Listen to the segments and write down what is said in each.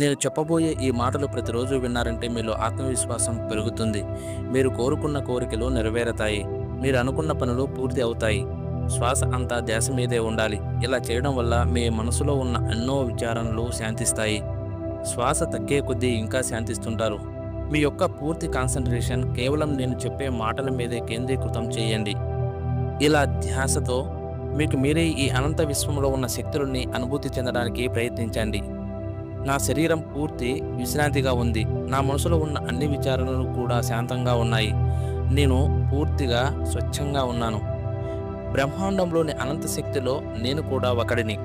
నేను చెప్పబోయే ఈ మాటలు ప్రతిరోజు విన్నారంటే మీలో ఆత్మవిశ్వాసం పెరుగుతుంది. మీరు కోరుకున్న కోరికలు నెరవేరతాయి. మీరు అనుకున్న పనులు పూర్తి అవుతాయి. శ్వాస అంతా ధ్యాస మీదే ఉండాలి. ఇలా చేయడం వల్ల మీ మనసులో ఉన్న ఎన్నో విచారణలు శాంతిస్తాయి. శ్వాస తగ్గే కొద్దీ ఇంకా శాంతిస్తుంటారు. మీ యొక్క పూర్తి కాన్సన్ట్రేషన్ కేవలం నేను చెప్పే మాటల మీదే కేంద్రీకృతం చేయండి. ఇలా ధ్యాసతో మీకు మీరే ఈ అనంత విశ్వంలో ఉన్న శక్తులని అనుభూతి చెందడానికి ప్రయత్నించండి. నా శరీరం పూర్తి విశ్రాంతిగా ఉంది. నా మనసులో ఉన్న అన్ని విచారణలు కూడా శాంతంగా ఉన్నాయి. నేను పూర్తిగా స్వచ్ఛంగా ఉన్నాను. బ్రహ్మాండంలోని అనంత శక్తిలో నేను కూడా ఒకడిని.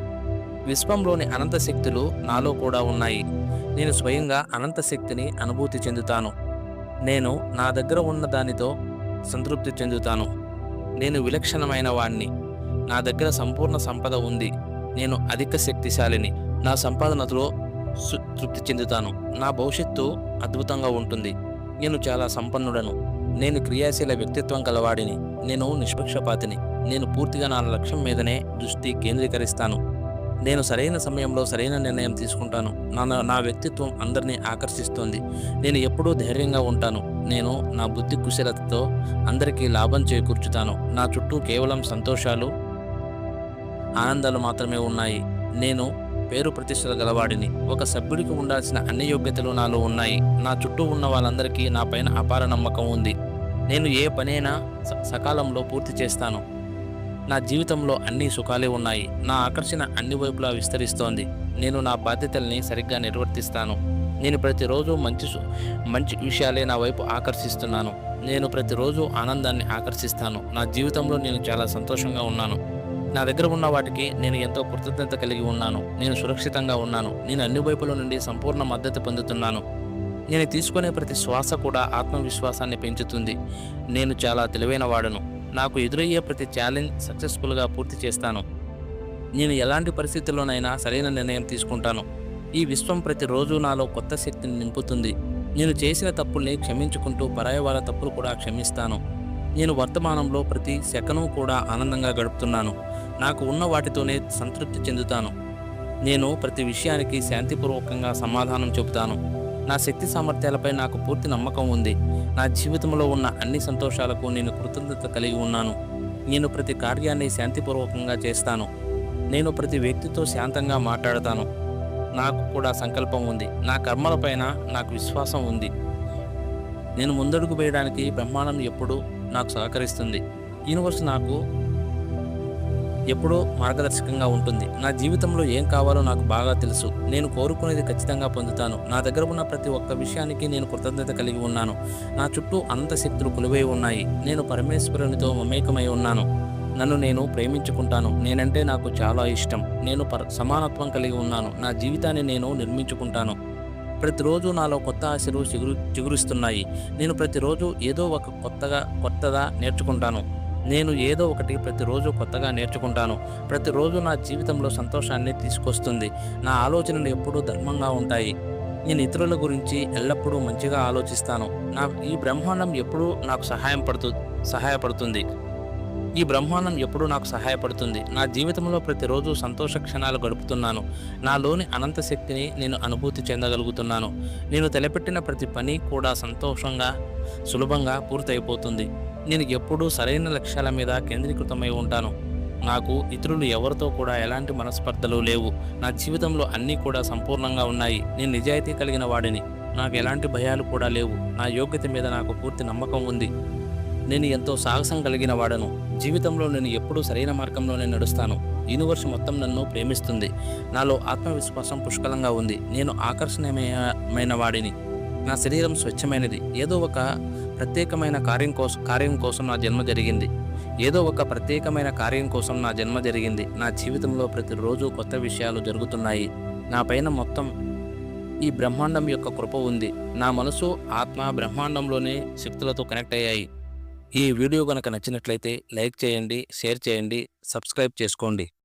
విశ్వంలోని అనంత శక్తులు నాలో కూడా ఉన్నాయి. నేను స్వయంగా అనంత శక్తిని అనుభూతి చెందుతాను. నేను నా దగ్గర ఉన్న దానితో సంతృప్తి చెందుతాను. నేను విలక్షణమైన వాణ్ణి. నా దగ్గర సంపూర్ణ సంపద ఉంది. నేను అధిక శక్తిశాలిని. నా సంపాదనతో తృప్తి చెందుతాను. నా భవిష్యత్తు అద్భుతంగా ఉంటుంది. నేను చాలా సంపన్నుడను. నేను క్రియాశీల వ్యక్తిత్వం కలవాడిని. నేను నిష్పక్షపాతిని. నేను పూర్తిగా నా లక్ష్యం మీదనే దృష్టి కేంద్రీకరిస్తాను. నేను సరైన సమయంలో సరైన నిర్ణయం తీసుకుంటాను. నా నా వ్యక్తిత్వం అందరినీ ఆకర్షిస్తోంది. నేను ఎప్పుడూ ధైర్యంగా ఉంటాను. నేను నా బుద్ధి కుశలతతో అందరికీ లాభం చేకూర్చుతాను. నా చుట్టూ కేవలం సంతోషాలు ఆనందాలు మాత్రమే ఉన్నాయి. నేను పేరు ప్రతిష్టలు గలవాడిని. ఒక సభ్యుడికి ఉండాల్సిన అన్ని యోగ్యతలు నాలో ఉన్నాయి. నా చుట్టూ ఉన్న వాళ్ళందరికీ నా పైన అపార నమ్మకం ఉంది. నేను ఏ పనైనా స- సకాలంలో పూర్తి చేస్తాను. నా జీవితంలో అన్ని సుఖాలే ఉన్నాయి. నా ఆకర్షణ అన్ని వైపులా విస్తరిస్తోంది. నేను నా బాధ్యతల్ని సరిగ్గా నిర్వర్తిస్తాను. నేను ప్రతిరోజు మంచి మంచి విషయాలే నా వైపు ఆకర్షిస్తున్నాను. నేను ప్రతిరోజు ఆనందాన్ని ఆకర్షిస్తాను. నా జీవితంలో నేను చాలా సంతోషంగా ఉన్నాను. నా దగ్గర ఉన్న వాటికి నేను ఎంతో కృతజ్ఞత కలిగి ఉన్నాను. నేను సురక్షితంగా ఉన్నాను. నేను అన్ని వైపుల నుండి సంపూర్ణ మద్దతు పొందుతున్నాను. నేను తీసుకునే ప్రతి శ్వాస కూడా ఆత్మవిశ్వాసాన్ని పెంచుతుంది. నేను చాలా తెలివైన వాడను. నాకు ఎదురయ్యే ప్రతి ఛాలెంజ్ సక్సెస్ఫుల్గా పూర్తి చేస్తాను. నేను ఎలాంటి పరిస్థితుల్లోనైనా సరైన నిర్ణయం తీసుకుంటాను. ఈ విశ్వం ప్రతిరోజు నాలో కొత్త శక్తిని నింపుతుంది. నేను చేసిన తప్పుల్ని క్షమించుకుంటూ పరాయి వాళ్ళ తప్పులు కూడా క్షమిస్తాను. నేను వర్తమానంలో ప్రతి సెకను కూడా ఆనందంగా గడుపుతున్నాను. నాకు ఉన్న వాటితోనే సంతృప్తి చెందుతాను. నేను ప్రతి విషయానికి శాంతిపూర్వకంగా సమాధానం చెబుతాను. నా శక్తి సామర్థ్యాలపై నాకు పూర్తి నమ్మకం ఉంది. నా జీవితంలో ఉన్న అన్ని సంతోషాలకు నేను కృతజ్ఞత కలిగి ఉన్నాను. నేను ప్రతి కార్యాన్ని శాంతిపూర్వకంగా చేస్తాను. నేను ప్రతి వ్యక్తితో శాంతంగా మాట్లాడతాను. నాకు కూడా సంకల్పం ఉంది. నా కర్మలపైన నాకు విశ్వాసం ఉంది. నేను ముందడుగు వేయడానికి బ్రహ్మాండం ఎప్పుడూ నాకు సహకరిస్తుంది. యూనివర్స్ నాకు ఎప్పుడూ మార్గదర్శకంగా ఉంటుంది. నా జీవితంలో ఏం కావాలో నాకు బాగా తెలుసు. నేను కోరుకునేది ఖచ్చితంగా పొందుతాను. నా దగ్గర ఉన్న ప్రతి ఒక్క విషయానికి నేను కృతజ్ఞత కలిగి ఉన్నాను. నా చుట్టూ అనంత శక్తులు కొలువై ఉన్నాయి. నేను పరమేశ్వరునితో మమేకమై ఉన్నాను. నన్ను నేను ప్రేమించుకుంటాను. నేనంటే నాకు చాలా ఇష్టం. నేను పర సమానత్వం కలిగి ఉన్నాను. నా జీవితాన్ని నేను నిర్మించుకుంటాను. ప్రతిరోజు నాలో కొత్త ఆశలు చిగురు చిగురిస్తున్నాయి. నేను ప్రతిరోజు ఏదో ఒక కొత్తగా కొత్తగా నేర్చుకుంటాను. నేను ఏదో ఒకటి ప్రతిరోజు కొత్తగా నేర్చుకుంటాను. ప్రతిరోజు నా జీవితంలో సంతోషాన్ని తీసుకొస్తుంది. నా ఆలోచనలు ఎప్పుడూ ధర్మంగా ఉంటాయి. నేను ఇతరుల గురించి ఎల్లప్పుడూ మంచిగా ఆలోచిస్తాను. నా ఈ బ్రహ్మాండం ఎప్పుడూ నాకు సహాయం పడుతు సహాయపడుతుంది. ఈ బ్రహ్మాండం ఎప్పుడూ నాకు సహాయపడుతుంది. నా జీవితంలో ప్రతిరోజు సంతోష క్షణాలు గడుపుతున్నాను. నాలోని అనంత శక్తిని నేను అనుభూతి చెందగలుగుతున్నాను. నేను తలపెట్టిన ప్రతి పని కూడా సంతోషంగా సులభంగా పూర్తయిపోతుంది. నేను ఎప్పుడూ సరైన లక్ష్యాల మీద కేంద్రీకృతమై ఉంటాను. నాకు ఇతరులు ఎవరితో కూడా ఎలాంటి మనస్పర్ధలు లేవు. నా జీవితంలో అన్నీ కూడా సంపూర్ణంగా ఉన్నాయి. నేను నిజాయితీ కలిగిన వాడిని. నాకు ఎలాంటి భయాలు కూడా లేవు. నా యోగ్యత మీద నాకు పూర్తి నమ్మకం ఉంది. నేను ఎంతో సాహసం కలిగిన వాడను. జీవితంలో నేను ఎప్పుడూ సరైన మార్గంలోనే నడుస్తాను. యూనివర్స్ మొత్తం నన్ను ప్రేమిస్తుంది. నాలో ఆత్మవిశ్వాసం పుష్కలంగా ఉంది. నేను ఆకర్షణీయమైన వాడిని. నా శరీరం స్వచ్ఛమైనది. ఏదో ఒక ప్రత్యేకమైన కార్యం కోసం కార్యం కోసం నా జన్మ జరిగింది. ఏదో ఒక ప్రత్యేకమైన కార్యం కోసం నా జన్మ జరిగింది. నా జీవితంలో ప్రతిరోజు కొత్త విషయాలు జరుగుతున్నాయి. నా పైన మొత్తం ఈ బ్రహ్మాండం యొక్క కృప ఉంది. నా మనసు ఆత్మ బ్రహ్మాండంలోనే శక్తులతో కనెక్ట్ అయ్యాయి. ఈ వీడియో కనుక నచ్చినట్లయితే లైక్ చేయండి షేర్ చేయండి సబ్స్క్రైబ్ చేసుకోండి.